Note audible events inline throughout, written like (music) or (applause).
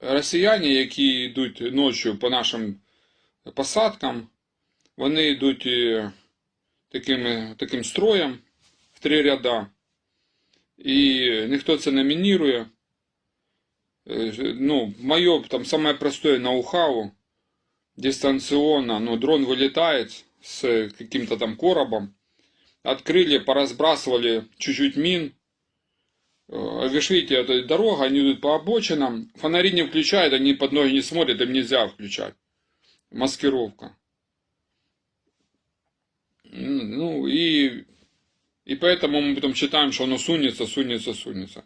росіяни, які йдуть ночі по нашим посадкам, вони йдуть е, таким, таким строєм в три ряда. І ніхто це не мінірує. Е, Ну, моє там самое простое ноу-хау, дистанционно, ну, дрон вылетает с каким-то там коробом, открыли, поразбрасывали чуть-чуть мин, Э, видите, это дорога, они идут по обочинам, фонари не включают, они под ноги не смотрят, им нельзя включать. Маскировка. Ну и, и поэтому мы потом считаем, что оно сунется, сунется, сунется.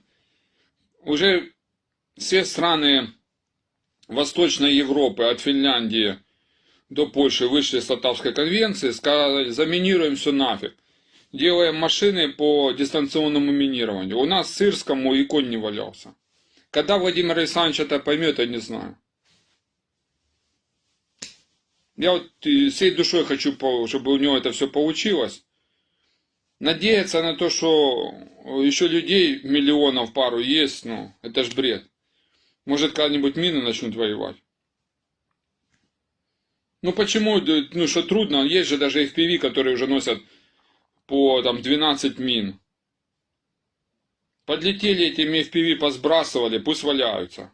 Уже все страны Восточной Европы, от Финляндии до Польши вышли с Оттавской конвенции, сказали, заминируем все нафиг. Делаем машины по дистанционному минированию. У нас сырскому и конь не валялся. Когда Владимир Александрович это поймет, я не знаю. Я вот э, всей душой хочу, чтобы у него это все получилось. Надеяться на то, что еще людей миллионов пару есть, ну, это ж бред. Может, когда-нибудь мины начнут воевать. Ну почему, ну что трудно, есть же даже FPV, которые уже носят по там 12 мин. Подлетели этими FPV, посбрасывали, пусть валяются.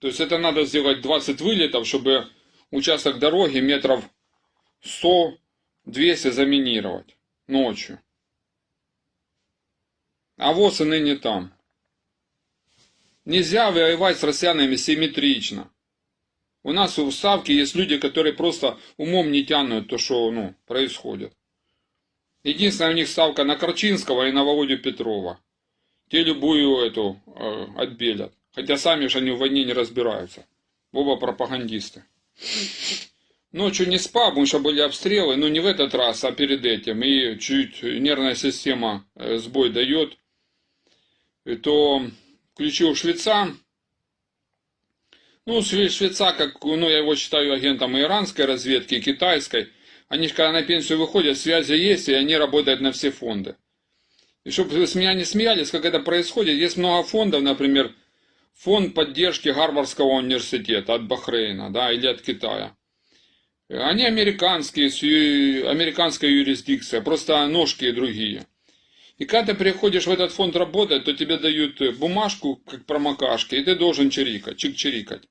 То есть это надо сделать 20 вылетов, чтобы участок дороги метров 100-200 заминировать ночью. А ВОЗ и ныне там. Нельзя воевать с россиянами симметрично. У нас в Ставке есть люди, которые просто умом не тянут то, что ну, происходит. Единственное, у них ставка на Корчинского и на Володю Петрова. Те любую эту э, отбелят. Хотя сами же они в войне не разбираются. Оба пропагандисты. Ночью не спал, потому что были обстрелы, но не в этот раз, а перед этим. И чуть нервная система э, сбой дает. И то включил швеца. Ну, шве- швеца, как, ну, я его считаю агентом иранской разведки, китайской. Они же когда на пенсию выходят, связи есть, и они работают на все фонды. И чтобы вы с меня не смеялись, как это происходит, есть много фондов, например, фонд поддержки Гарвардского университета от Бахрейна, да, или от Китая. Они американские, американская юрисдикция, просто ножки другие. И когда ты приходишь в этот фонд работать, то тебе дают бумажку, как промокашки, и ты должен чирикать, чик-чирикать.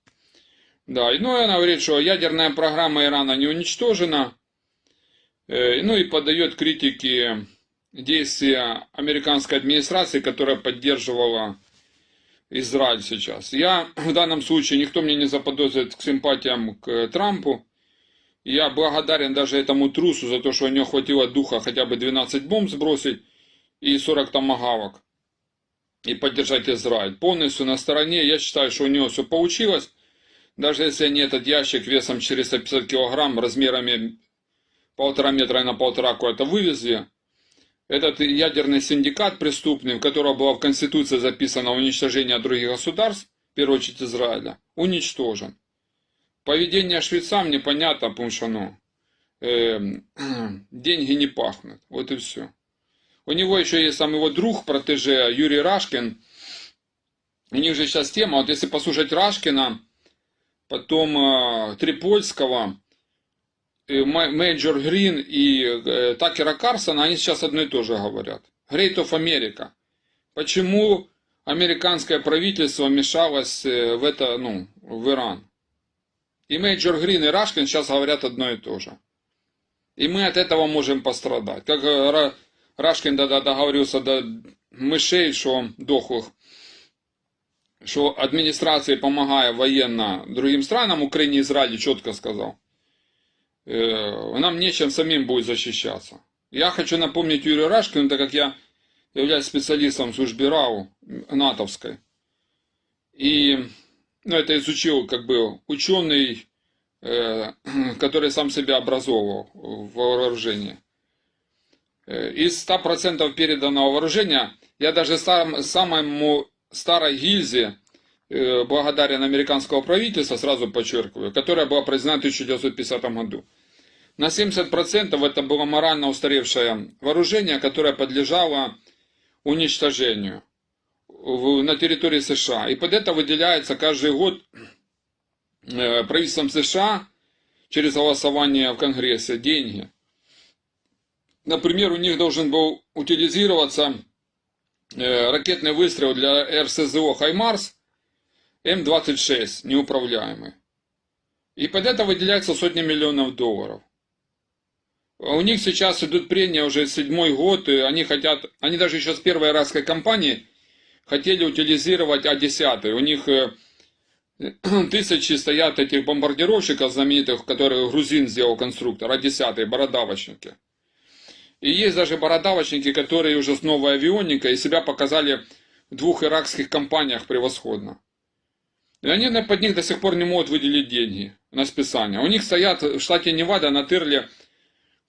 Да, и, ну, и она говорит, что ядерная программа Ирана не уничтожена, ну и подает критики действия американской администрации, которая поддерживала Израиль сейчас. Я в данном случае, никто мне не заподозрит к симпатиям к Трампу. Я благодарен даже этому трусу за то, что у него хватило духа хотя бы 12 бомб сбросить и 40 томагавок и поддержать Израиль. Полностью на стороне. Я считаю, что у него все получилось. Даже если они этот ящик весом 450 килограмм, размерами полтора метра на полтора куда-то вывезли. Этот ядерный синдикат преступный, в котором было в Конституции записано уничтожение других государств, в первую очередь Израиля, уничтожен. Поведение швейцам непонятно, потому что ну, эм, (clears throat) деньги не пахнут. Вот и все. У него еще есть сам его друг, протеже Юрий Рашкин. У них же сейчас тема, вот если послушать Рашкина, потом э, Трипольского, э, Мейджор Грин и э, Такера Карсона, они сейчас одно и то же говорят. Great of America. Почему американское правительство вмешалось э, в это, ну, в Иран? И Мейджор Грин и Рашкин сейчас говорят одно и то же. И мы от этого можем пострадать. Как э, Ра- Рашкин договорился до мышей, что дохлых, что администрации, помогая военно другим странам, Украине и Израилю, четко сказал, э, нам нечем самим будет защищаться. Я хочу напомнить Юрию Рашкину, так как я являюсь специалистом в службе РАУ натовской. И ну, это изучил как бы ученый, э, (clears throat) который сам себя образовывал в вооружении. Э, Из 100% переданного вооружения я даже сам, самому старой гильзе э, благодарен американского правительства, сразу подчеркиваю, которая была произведена в 1950 году. На 70% это было морально устаревшее вооружение, которое подлежало уничтожению. на территории США. И под это выделяется каждый год э, правительством США через голосование в Конгрессе деньги. Например, у них должен был утилизироваться э, ракетный выстрел для РСЗО «Хаймарс» М-26, неуправляемый. И под это выделяется сотни миллионов долларов. У них сейчас идут прения уже седьмой год, и они хотят, они даже еще с первой иракской кампании хотели утилизировать А-10. У них э, (clears throat) тысячи стоят этих бомбардировщиков знаменитых, которые грузин сделал конструктор, А-10, бородавочники. И есть даже бородавочники, которые уже с новой авионикой себя показали в двух иракских компаниях превосходно. И они под них до сих пор не могут выделить деньги на списание. У них стоят в штате Невада на Тырле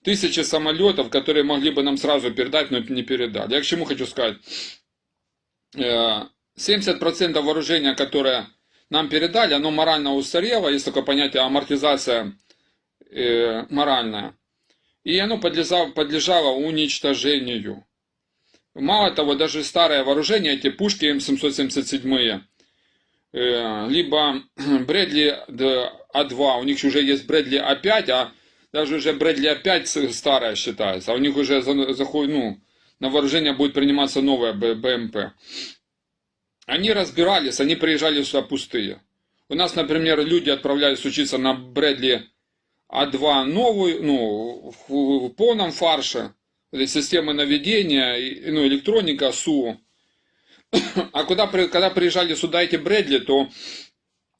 тысячи самолетов, которые могли бы нам сразу передать, но не передали. Я к чему хочу сказать? Э, 70% вооружения, которое нам передали, оно морально устарело, есть такое понятие амортизация э, моральная. И оно подлежало, подлежало уничтожению. Мало того, даже старое вооружение, эти пушки М777, э, либо (clears throat) Брэдли А2, у них уже есть Брэдли А5, а даже уже Брэдли А5 старая считается, а у них уже за- заход- ну, на вооружение будет приниматься новая БМП. Они разбирались, они приезжали сюда пустые. У нас, например, люди отправлялись учиться на Брэдли А2 новую, ну, в, в полном фарше, системы наведения, ну, электроника, СУ. А куда, когда приезжали сюда эти Брэдли, то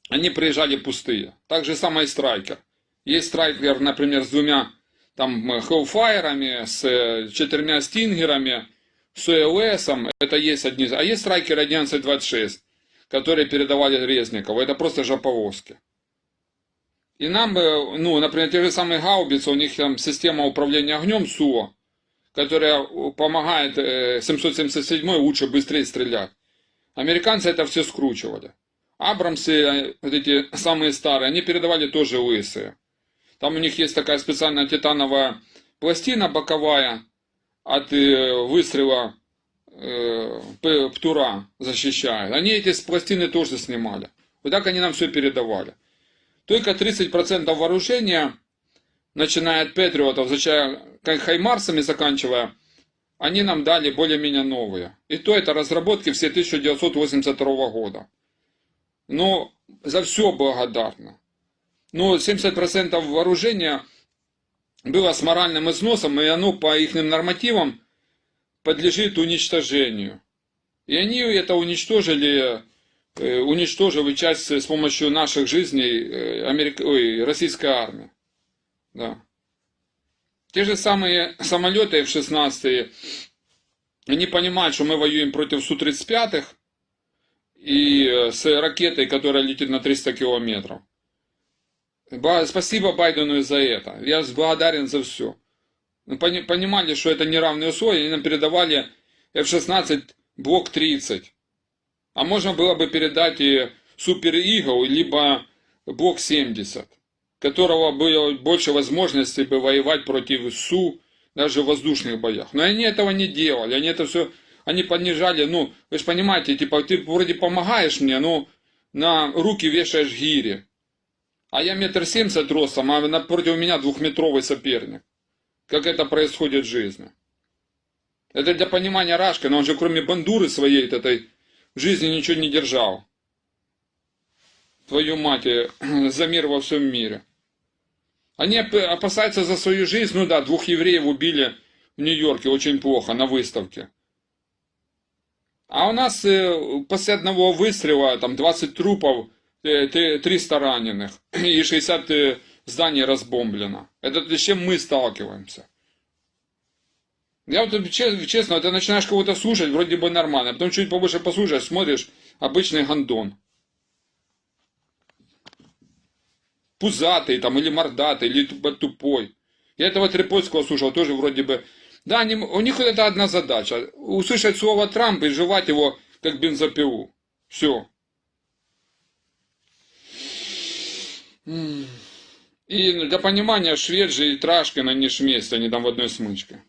они приезжали пустые. Так же самое и Страйкер. Есть Страйкер, например, с двумя там Hellfire'ами, с э, четырьмя Стингерами, с ОЛС, это есть одни, а есть Страйкер 1126, которые передавали Резникову, это просто жоповозки. И нам, э, ну, например, те же самые гаубицы, у них там система управления огнем СУО, которая э, помогает э, 777 лучше, быстрее стрелять. Американцы это все скручивали. Абрамсы, э, вот эти самые старые, они передавали тоже лысые. Там у них есть такая специальная титановая пластина боковая от э, выстрела э, птура защищает. Они эти пластины тоже снимали. Вот так они нам все передавали. Только 30% вооружения, начиная от Патриотов, зачем Хаймарсами заканчивая, они нам дали более-менее новые. И то это разработки все 1982 года. Но за все благодарна. Но 70% вооружения было с моральным износом, и оно по их нормативам подлежит уничтожению. И они это уничтожили, э, уничтожили часть с помощью наших жизней э, Америк... Ой, российской армии. Да. Те же самые самолеты F-16, они понимают, что мы воюем против Су-35 и э, с ракетой, которая летит на 300 километров. Спасибо Байдену за это. Я благодарен за все. Пони- понимали, что это неравные условия, они нам передавали F-16 блок 30. А можно было бы передать и Супер Eagle, либо блок 70, которого было больше возможностей бы воевать против Су даже в воздушных боях. Но они этого не делали, они это все, они понижали, ну, вы же понимаете, типа, ты вроде помогаешь мне, но на руки вешаешь гири. А я метр семьдесят ростом, а напротив меня двухметровый соперник. Как это происходит в жизни. Это для понимания Рашка, но он же кроме бандуры своей этой в жизни ничего не держал. Твою мать, э, (clears throat) за мир во всем мире. Они оп- опасаются за свою жизнь, ну да, двух евреев убили в Нью-Йорке очень плохо на выставке. А у нас э, после одного выстрела там 20 трупов, э, т- 300 раненых (clears throat) и 60 э, зданий разбомблено. Это с чем мы сталкиваемся. Я вот че- честно, ты начинаешь кого-то слушать, вроде бы нормально, а потом чуть побольше послушаешь, смотришь, обычный гондон. Пузатый там, или мордатый, или тупо- тупой. Я этого Трепольского слушал, тоже вроде бы... Да, они, у них вот это одна задача. Услышать слово Трамп и жевать его, как бензопилу. Все. И для понимания, Шведжи и Трашкина не шместь, они там в одной смычке.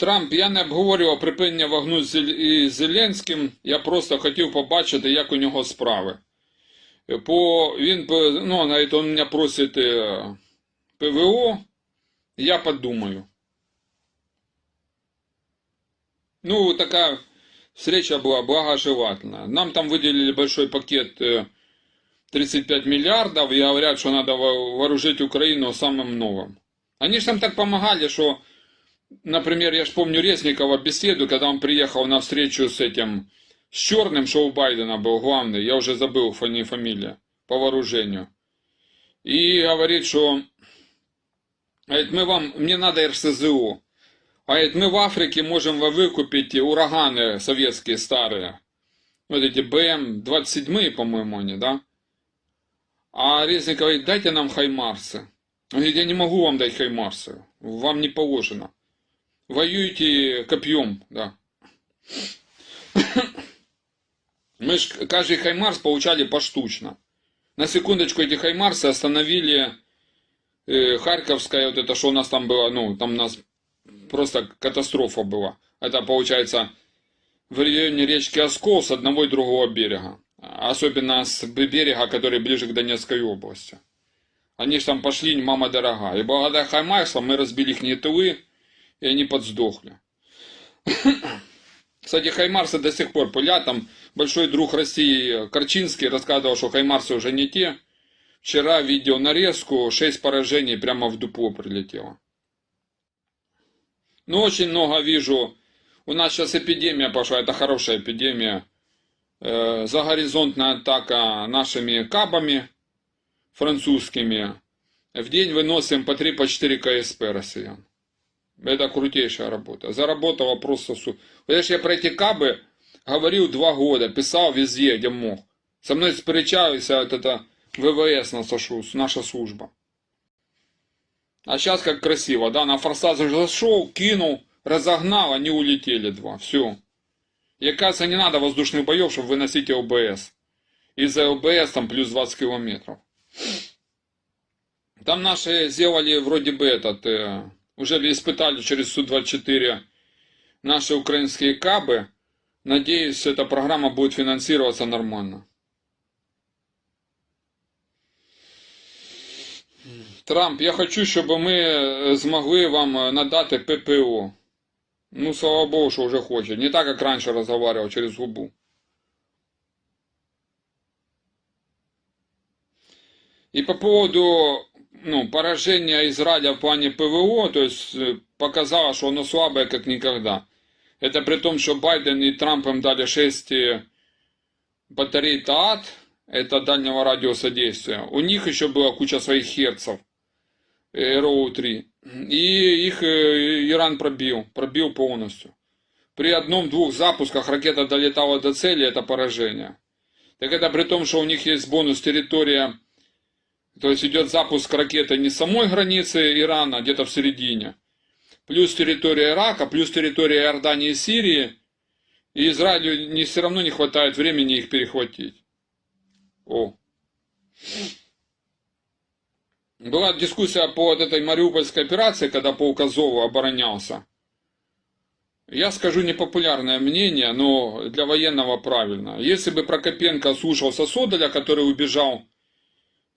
Трамп, я не обговорював припинення вогню з Зел- із Зеленським, я просто хотів побачити, як у нього справи. Е, По, він, по- ну, навіть он мене просить е, ПВО, я подумаю. Ну, такая встреча была благожелательная. Нам там выделили большой пакет э, 35 миллиардов и говорят, что надо во- вооружить Украину самым новым. Они же там так помогали, что, Например, я ж помню Резникова беседу, когда он приехал на встречу с этим, с Черным, что у Байдена был главный, я уже забыл фами- фамилия, по вооружению. И говорит, что говорит, мы вам, мне надо РСЗО. А говорит, мы в Африке можем вы- выкупить ураганы советские старые. Вот эти БМ-27, по-моему, они, да? А Резник говорит, дайте нам хаймарсы. Он говорит, я не могу вам дать хаймарсы. Вам не положено. Воюйте копьем, да. (coughs) Мы ж каждый хаймарс получали поштучно. На секундочку эти хаймарсы остановили э, Харьковская, вот это, что у нас там было, ну, там у нас просто катастрофа была. Это получается в районе речки Оскол с одного и другого берега. Особенно с берега, который ближе к Донецкой области. Они же там пошли, мама дорогая. И благодаря Хаймарсам мы разбили их тылы, и они подсдохли. (coughs) Кстати, Хаймарсы до сих пор пылят. Там большой друг России Корчинский рассказывал, что Хаймарсы уже не те. Вчера видел нарезку, 6 поражений прямо в дупло прилетело. Ну, очень много вижу. У нас сейчас эпидемия пошла, это хорошая эпидемия. Э, загоризонтная атака нашими кабами французскими. В день выносим по 3 по 4 КСП россиян. Это крутейшая работа. Заработала просто... Су... Понимаешь, я про эти кабы говорил два года, писал везде, где мог. Со мной сперечались, вот это ВВС наша, наша служба. А сейчас как красиво, да, на форсаж зашел, кинул, разогнал, они улетели два, все. И оказывается, не надо воздушных боев, чтобы выносить ЛБС. Из-за ЛБС там плюс 20 километров. Там наши сделали вроде бы этот, э, уже испытали через Су-24 наши украинские кабы. Надеюсь, эта программа будет финансироваться нормально. Трамп, я хочу, щоб ми е, змогли вам е, надати ППО. Ну, слава Богу, що вже хоче. Не так, як раніше розговаривав через губу. И по поводу ну, поражения Израиля в плане ПВО, то есть э, показало, что оно слабое как никогда. Это при том, что Байден и Трамп им дали 6 э, батарей ТААТ, это дальнего радиуса действия. У них еще была куча своих херцев, э, РОУ-3. И их Иран пробил, пробил полностью. При одном-двух запусках ракета долетала до цели, это поражение. Так это при том, что у них есть бонус территория то есть идет запуск ракеты не самой границы Ирана, а где-то в середине. Плюс территория Ирака, плюс территория Иордании и Сирии. И Израилю не, все равно не хватает времени их перехватить. О. Была дискуссия по вот этой Мариупольской операции, когда по Указову оборонялся. Я скажу непопулярное мнение, но для военного правильно. Если бы Прокопенко слушался Содоля, который убежал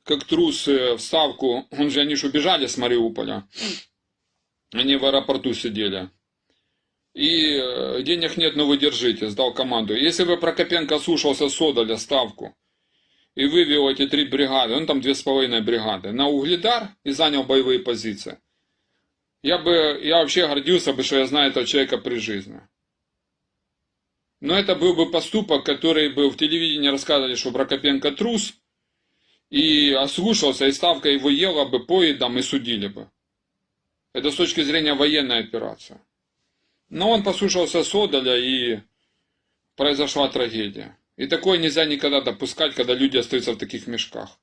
как трус э, в Ставку, он же, они же убежали с Мариуполя. Они в аэропорту сидели. И э, денег нет, но вы держите, сдал команду. Если бы Прокопенко слушался Содоля Ставку и вывел эти три бригады, он там две с половиной бригады, на Угледар и занял боевые позиции, я бы, я вообще гордился бы, что я знаю этого человека при жизни. Но это был бы поступок, который бы в телевидении рассказывали, что Прокопенко трус, и ослушался, и ставка его ела бы поедом и судили бы. Это с точки зрения военной операции. Но он послушался Содоля и произошла трагедия. И такое нельзя никогда допускать, когда люди остаются в таких мешках.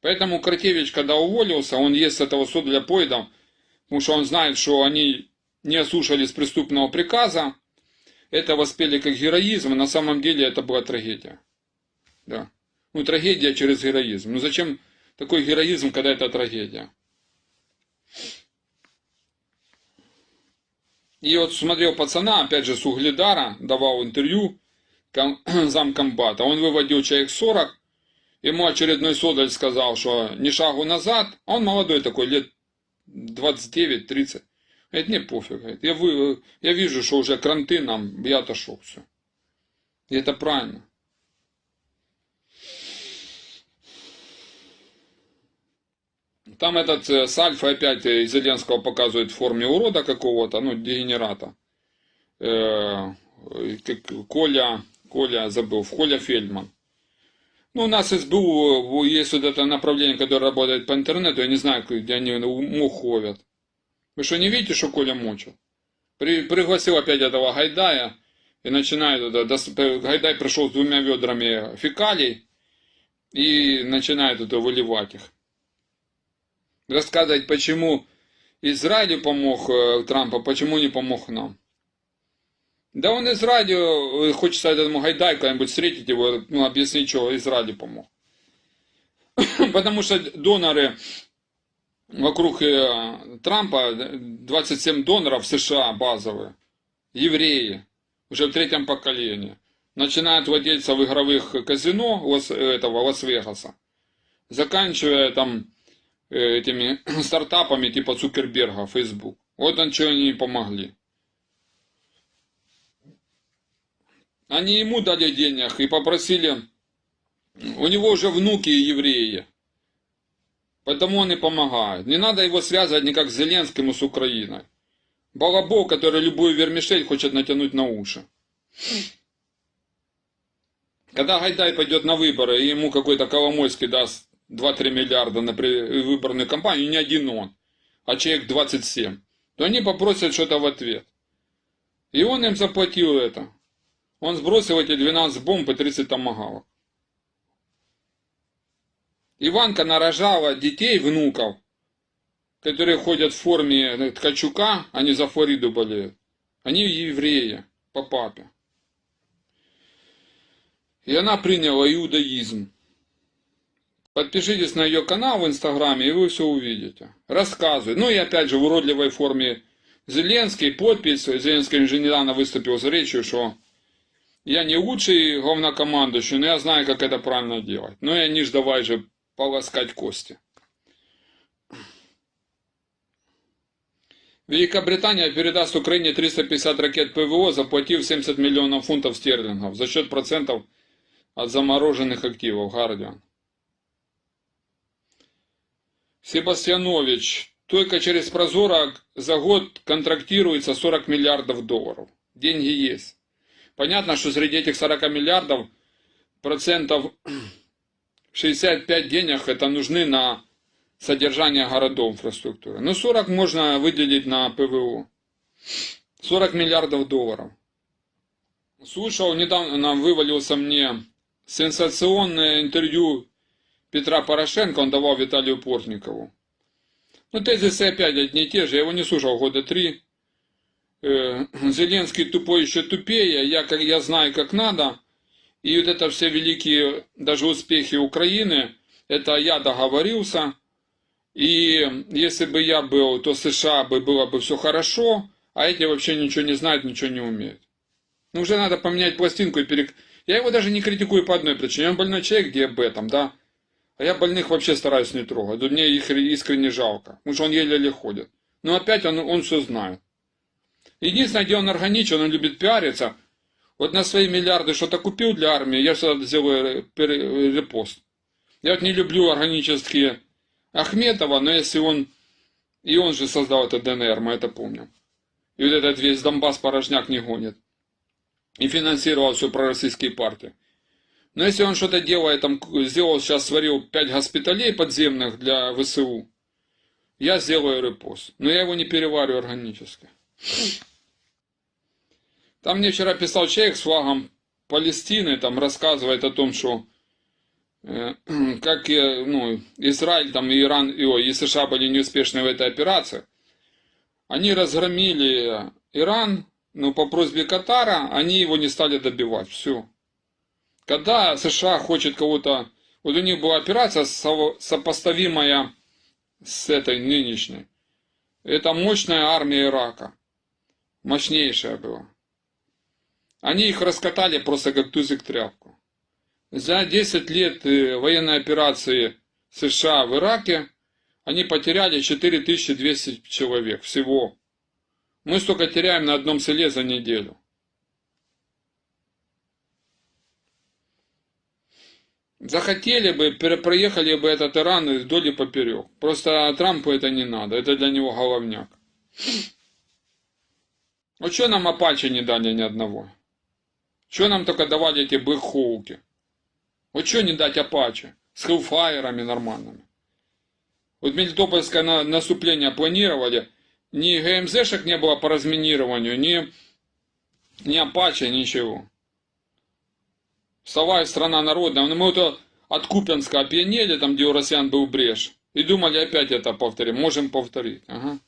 Поэтому Кратевич, когда уволился, он ест с этого Содоля поедом, потому что он знает, что они не ослушались преступного приказа, это воспели как героизм, и на самом деле это была трагедия. Да. Ну, трагедия через героизм. Ну, зачем такой героизм, когда это трагедия? И вот смотрел пацана, опять же, с Угледара, давал интервью ком, (clears throat) замкомбата. Он выводил человек 40, ему очередной содаль сказал, что ни шагу назад, а он молодой такой, лет 29-30. Говорит, мне пофиг, говорит, я, вы, я вижу, что уже кранты нам, я отошел, все. И это правильно. Там этот э, с опять э, Зеленского показывает в форме урода какого-то, ну, дегенерата. Э, Коля, Коля забыл, Коля Фельдман. Ну, у нас СБУ есть вот это направление, которое работает по интернету, я не знаю, где они мух ловят. Вы что, не видите, что Коля мочит? При, пригласил опять этого Гайдая и начинает, это, Гайдай пришел с двумя ведрами фекалий и начинает это выливать их рассказывать, почему Израилю помог э, Трамп, а почему не помог нам. Да он Израилю, э, хочется этому Гайдай как-нибудь встретить его, ну, объяснить, что Израилю помог. (coughs) Потому что доноры вокруг э, Трампа, 27 доноров США базовые, евреи, уже в третьем поколении. Начинают владельцев игровых казино этого Лас-Вегаса, заканчивая там этими (clears throat) стартапами типа Цукерберга, Facebook. Вот он что они помогли. Они ему дали денег и попросили, у него уже внуки евреи, поэтому он и помогает. Не надо его связывать никак с Зеленским и с Украиной. Балабол, который любую вермишель хочет натянуть на уши. Когда Гайдай пойдет на выборы, и ему какой-то Коломойский даст 2-3 миллиарда на выборную кампанию, не один он, а человек 27, то они попросят что-то в ответ. И он им заплатил это. Он сбросил эти 12 бомб и 30 томагавок. Иванка нарожала детей, внуков, которые ходят в форме ткачука, они за Флориду болеют. Они евреи по папе. И она приняла иудаизм. Подпишитесь на ее канал в Инстаграме, и вы все увидите. Рассказываю. Ну и опять же в уродливой форме Зеленский, подпись. Зеленский недавно выступил с речью, что я не лучший главнокомандующий, но я знаю, как это правильно делать. Ну и они ж давай же полоскать кости. Великобритания передаст Украине 350 ракет ПВО, заплатив 70 миллионов фунтов стерлингов за счет процентов от замороженных активов. Гардиан. Себастьянович, только через Прозорок за год контрактируется 40 миллиардов долларов. Деньги есть. Понятно, что среди этих 40 миллиардов процентов (clears throat) 65 денег это нужны на содержание городов инфраструктуры. Но 40 можно выделить на ПВО. 40 миллиардов долларов. Слушал, недавно вывалился мне сенсационное интервью Петра Порошенко он давал Виталию Портникову. Ну, тезисы опять одни и те же, я его не слушал года три. Э, Зеленский тупой еще тупее, я, как, я знаю, как надо. И вот это все великие даже успехи Украины, это я договорился. И если бы я был, то США бы было бы все хорошо, а эти вообще ничего не знают, ничего не умеют. Ну, уже надо поменять пластинку и перек... Я его даже не критикую по одной причине. Он больной человек диабетом, да. А я больных вообще стараюсь не трогать. Мне их искренне жалко. Потому что он еле-еле ходит. Но опять он, он все знает. Единственное, где он органичен, он любит пиариться. Вот на свои миллиарды что-то купил для армии, я всегда сделаю репост. Я вот не люблю органические Ахметова, но если он... И он же создал это ДНР, мы это помним. И вот этот весь Донбасс порожняк не гонит. И финансировал все пророссийские партии. Но если он что-то делает, там, сделал сейчас, сварил 5 госпиталей подземных для ВСУ, я сделаю репост. Но я его не переварю органически. Там мне вчера писал человек с флагом Палестины, там рассказывает о том, что э, (clears throat) как ну, Израиль, там, и Иран и, о, и США были неуспешны в этой операции. Они разгромили Иран, но по просьбе Катара они его не стали добивать. Все. Когда США хочет кого-то... Вот у них была операция сопоставимая с этой нынешней. Это мощная армия Ирака. Мощнейшая была. Они их раскатали просто как тузик тряпку. За 10 лет э, военной операции США в Ираке они потеряли 4200 человек всего. Мы столько теряем на одном селе за неделю. Захотели бы, проехали бы этот Иран вдоль и поперек. Просто Трампу это не надо, это для него головняк. Вот что нам Апачи не дали ни одного? Что нам только давали эти бэкхоуки? Вот что не дать Апачи? С хеллфайерами нормальными. Вот Мелитопольское на- наступление планировали, ни ГМЗшек не было по разминированию, ни, ни Апачи, ничего. И страна народная. Ну, Мы вот от Купянска опьянели, там, где у россиян был брешь. И думали опять это повторим. Можем повторить. Ага.